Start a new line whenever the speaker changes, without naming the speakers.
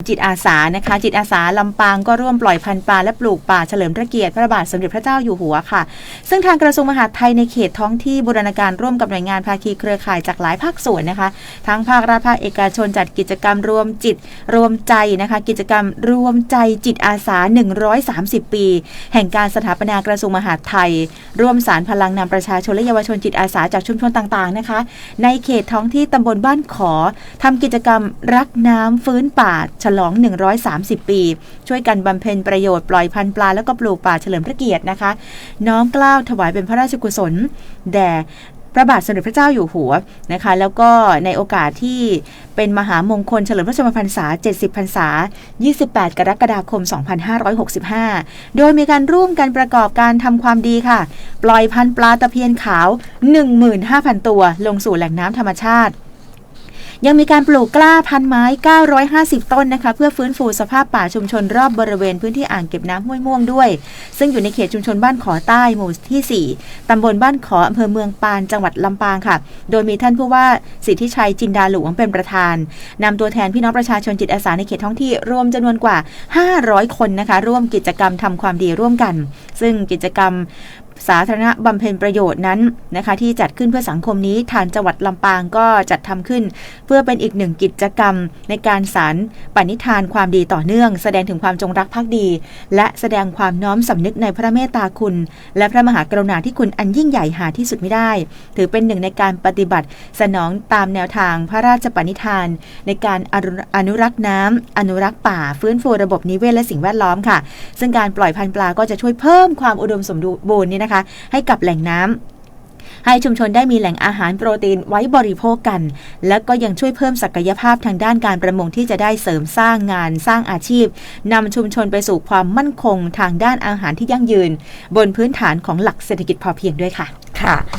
จิตอาสานะคะ จิตอาสาลำปางก็ร่วมปล่อยพันธุ์ปลาและปลูกป่าเฉลิมพระเกียรติพระบาทสมเด็จพระเจ้าอยู่หัวค่ะ ซึ่งทางกระทรวงมหาดไทยในเขตท้องที่บูรณาการร่วมกับหน่วยงานภาคีเครือข่ายจากหลายภาคส่วนนะคะ ทั้งภาครัฐภาคเอกชนจัดกิจกรรมรวมจิตรวมใจนะคะ กิจกรรมรวมใจจิตอาสา 130 ปี แห่งการสถาปนากระทรวงมหาดไทยร่วมสารพลังนำประชาชนและเยาวชนจิตอาสาจากชุมชนต่างๆนะคะ ในเขตท้องที่ตำบลบ้านขอทำกิจกรรมรักน้ำฟื้นป่า ฉลอง 130 ปี ช่วยกันบำเพ็ญประโยชน์ปล่อยพันธุ์ปลาแล้วก็ปลูกป่าเฉลิมพระเกียรตินะคะ น้อมกล้าวถวายเป็นพระราชกุศล แด่ ระบาทสมเด็จพระเจ้าอยู่หัวนะคะ แล้วก็ในโอกาสที่เป็นมหามงคลเฉลิมพระชนมพรรษา 70 พรรษา 28 กรกฎาคม 2565 โดยมีการร่วมกันประกอบการทำความดีค่ะ ปล่อยพันปลาตะเพียนขาว 15,000 ตัว ลงสู่แหล่งน้ำธรรมชาติ ยังมีการปลูกกล้าพันไม้ 950 ต้นนะคะ เพื่อฟื้นฟูสภาพป่าชุมชนรอบบริเวณพื้นที่อ่างเก็บน้ำห้วยม่วงด้วย ซึ่งอยู่ในเขตชุมชนบ้านขอใต้หมู่ที่ 4 ตำบลบ้านขออำเภอเมืองปานจังหวัดลำปางค่ะ โดยมีท่านผู้ว่าสิทธิชัยจินดาหลวงเป็นประธานนำตัวแทนพี่น้องประชาชนจิตอาสาในเขตท้องที่รวมจำนวนกว่า 500 คนนะคะ ร่วมกิจกรรมทำความดีร่วมกัน ซึ่งกิจกรรม สาธารณบำเพ็ญประโยชน์นั้นนะคะ ที่จัดขึ้นเพื่อสังคมนี้ทางจังหวัดลำปางก็จัดทำขึ้น เพื่อเป็นอีกหนึ่งกิจกรรม ในการสารปณิธานความดีต่อเนื่อง แสดงถึงความจงรักภักดี และแสดงความน้อมสำนึกในพระเมตตาคุณ และพระมหากรุณาธิคุณอันยิ่งใหญ่หาที่สุดไม่ได้ ถือเป็นหนึ่งในการปฏิบัติสนองตามแนวทางพระราชปณิธาน ในการอนุรักษ์น้ำอนุรักษ์ป่า ฟื้นฟูระบบนิเวศและสิ่งแวดล้อมค่ะ ซึ่งการปล่อยพันธุ์ปลาก็จะช่วยเพิ่มความอุดมสมบูรณ์นี่นะคะให้กับแหล่งน้ำให้ชุมชนได้มีแหล่งอาหารโปรตีนไว้บริโภคกัน และก็ยังช่วยเพิ่มศักยภาพทางด้านการประมงที่จะได้เสริมสร้างงานสร้างอาชีพนำชุมชนไปสู่ความมั่นคงทางด้านอาหารที่ยั่งยืน บนพื้นฐานของหลักเศรษฐกิจพอเพียงด้วยค่ะ
ค่ะ